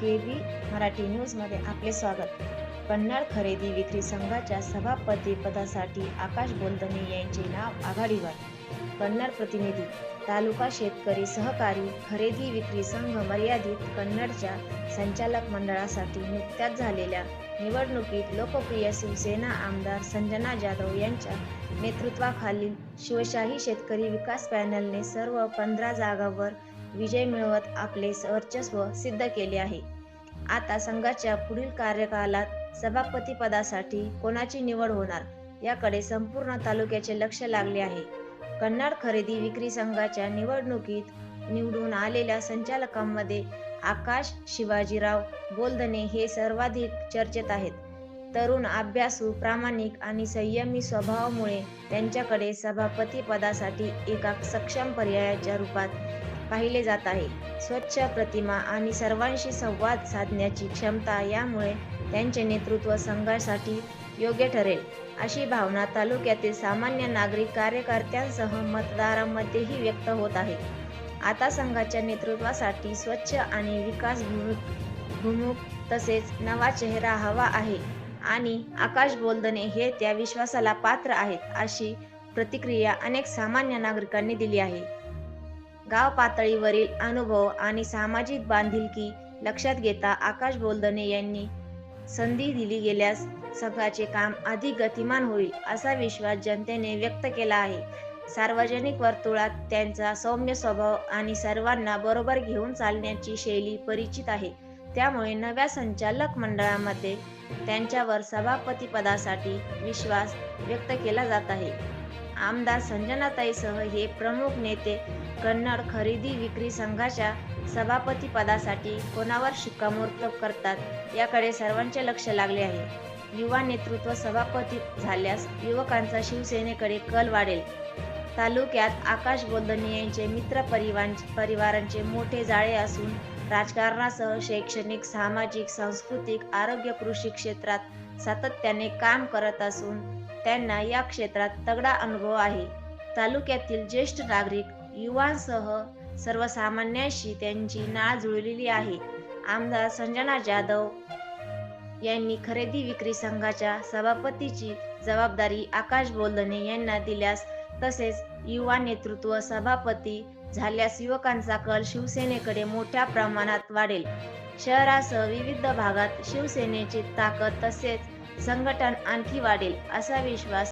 के बी मराठी न्यूजमध्ये आपले स्वागत. कन्नड खरेदी विक्री संघाच्या सभापती पदासाठी आकाश बोलदने यांचे नाव आघाडीवर. कन्नड प्रतिनिधी तालुका शेतकरी सहकारी खरेदी विक्री संघ मर्यादित कन्नडच्या संचालक मंडळासाठी नुकत्याच झालेल्या निवडणुकीत लोकप्रिय शिवसेना आमदार संजना जाधव यांच्या नेतृत्वाखालील शिवशाही शेतकरी विकास पॅनलने सर्व पंधरा जागावर विजय मिळवत आपले वर्चस्व सिद्ध केले आहे. आता संघाच्या पुढील कार्यकालात सभापती पदासाठी कोणाची निवड होणार याकडे संपूर्ण तालुक्याचे लक्ष लागले आहे. कन्नड खरेदी विक्री संघाच्या निवडणुकीत निवडून आलेल्या संचालकांमध्ये आकाश शिवाजीराव बोलदणे हे सर्वाधिक चर्चेत आहेत. तरुण अभ्यासू प्रामाणिक आणि संयमी स्वभावामुळे त्यांच्याकडे सभापती पदासाठी एका सक्षम पर्यायाच्या रूपात पाहिले जात आहे. स्वच्छ प्रतिमा आणि सर्वांशी संवाद साधण्याची क्षमता यामुळे त्यांचे नेतृत्व संघासाठी योग्य ठरेल. अशी भावना तालुक्यातील सामान्य नागरिक कार्यकर्त्यांसह मतदारांमध्येही व्यक्त होत आहे. आता संघाच्या नेतृत्वासाठी स्वच्छ आणि विकास भूमुख तसेच नवा चेहरा हवा आहे आणि आकाश बोलदने हे त्या विश्वासाला पात्र आहेत अशी प्रतिक्रिया अनेक सामान्य नागरिकांनी दिली आहे. गाव पातळीवरील अनुभव आणि सामाजिक बांधिलकी लक्षात घेता आकाश बोलदने यांनी संधी दिली गेल्यास संघाचे काम अधिक गतिमान होईल असा विश्वास जनतेने व्यक्त केला आहे. सार्वजनिक वर्तुळात त्यांचा सौम्य स्वभाव आणि सर्वांना बरोबर घेऊन चालण्याची शैली परिचित आहे. त्यामुळे नव्या संचालक मंडळामध्ये त्यांच्यावर सभापती पदासाठी विश्वास व्यक्त केला जात आहे. आमदार संजनाताईसह हे प्रमुख नेते कन्नड खरेदी विक्री संघाच्या सभापती पदासाठी कोणावर शिक्कामोर्तब करतात याकडे सर्वांचे लक्ष लागले आहे. युवा नेतृत्व सभापती झाल्यास युवकांचा शिवसेनेकडे कल वाढेल. तालुक्यात आकाश बोलदने यांचे मित्र परिवार परिवारांचे मोठे जाळे असून राजकारणासह शैक्षणिक सामाजिक सांस्कृतिक आरोग्य कृषी क्षेत्रात सातत्याने काम करत असून त्यांना या क्षेत्रात तगडा अनुभव आहे. तालुक्यातील ज्येष्ठ नागरिक युवांसह सर्वसामान्यांशी त्यांची नाळ जुळलेली आहे. आमदार संजना जाधव यांनी खरेदी विक्री संघाच्या सभापतीची जबाबदारी आकाश बोलदने यांना दिल्यास तसेच युवा नेतृत्व सभापती झाल्यास युवकांचा कल शिवसेनेकडे मोठ्या प्रमाणात वाढेल. शहरासह विविध भागात शिवसेनेची ताकद तसेच संघटन आणखी वाढेल असा विश्वास